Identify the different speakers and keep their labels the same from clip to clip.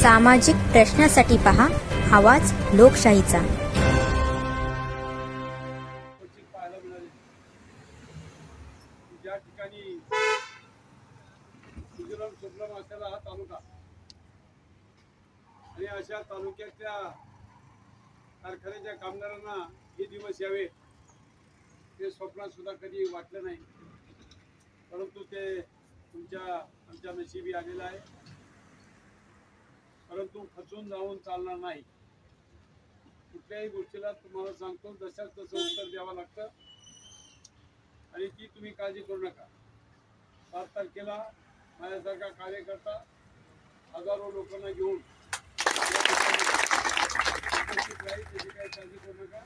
Speaker 1: सामाजिक प्रश्नासाठी पहा आवाज लोकशाहीचा.
Speaker 2: ज्या ठिकाणी असलेला हा तालुका आणि अशा तालुक्यातल्या कारखान्याच्या कामगारांना हे दिवस यावे ते स्वप्नात सुद्धा कधी वाटलं नाही. परंतु ते तुमच्या आमच्या नशिबी आलेलं आहे. परंतु खचून जाऊन चालणार नाही. कुठल्याही गोष्टीला तुम्हाला सांगतो जशाच तसं उत्तर द्यावं लागतं. आणि ती तुम्ही काळजी करू नका. सात तारखेला माझ्यासारखा कार्यकर्ता हजारो लोकांना घेऊन त्याची काही काळजी करू नका.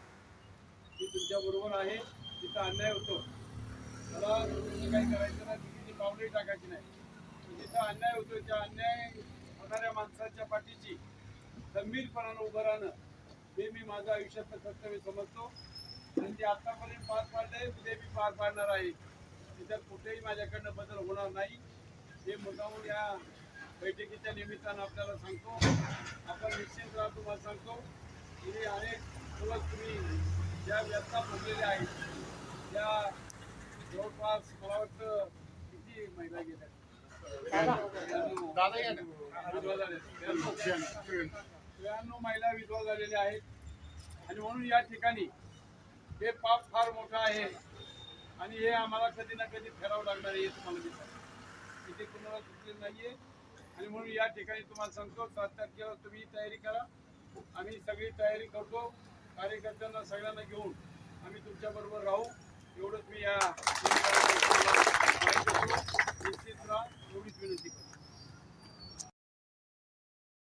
Speaker 2: ती तुमच्या बरोबर आहे तिथं अन्याय होतो. मला काही करायचं नाही तिथे पावले टाकायची नाही. जिथं अन्याय होतो त्या अन्याय होणाऱ्या माणसाच्या पाठीची गंभीरपणानं उभं राहणं हे मी माझं आयुष्यातलं कर्तव्य समजतो. आणि ते आतापर्यंत पार पाडलंय उद्या मी पार पाडणार आहे. त्याच्यात कुठेही माझ्याकडनं बदल होणार नाही. हे मुद्दाहून या बैठकीच्या निमित्तानं आपल्याला सांगतो. आपण निश्चित राहा तुम्हाला सांगतो. की अनेक दिवस तुम्ही ज्या व्यथा भोगलेल्या आहेत त्या जवळपास मला वाटतं किती महिला गेल्या? दादा त्र्याण्णव महिला विधवा झालेल्या आहेत. आणि म्हणून या ठिकाणी हे पाप फार मोठं आहे. आणि हे आम्हाला कधी ना कधी फेरावं लागणार आहे हे तुम्हाला दिसत इथे कुणाला सुटले नाहीये. आणि म्हणून या ठिकाणी तुम्हाला सांगतो सात तारखेला तुम्ही तयारी करा. आम्ही सगळी तयारी करतो. कार्यकर्त्यांना सगळ्यांना घेऊन आम्ही तुमच्याबरोबर राहू. एवढंच मी या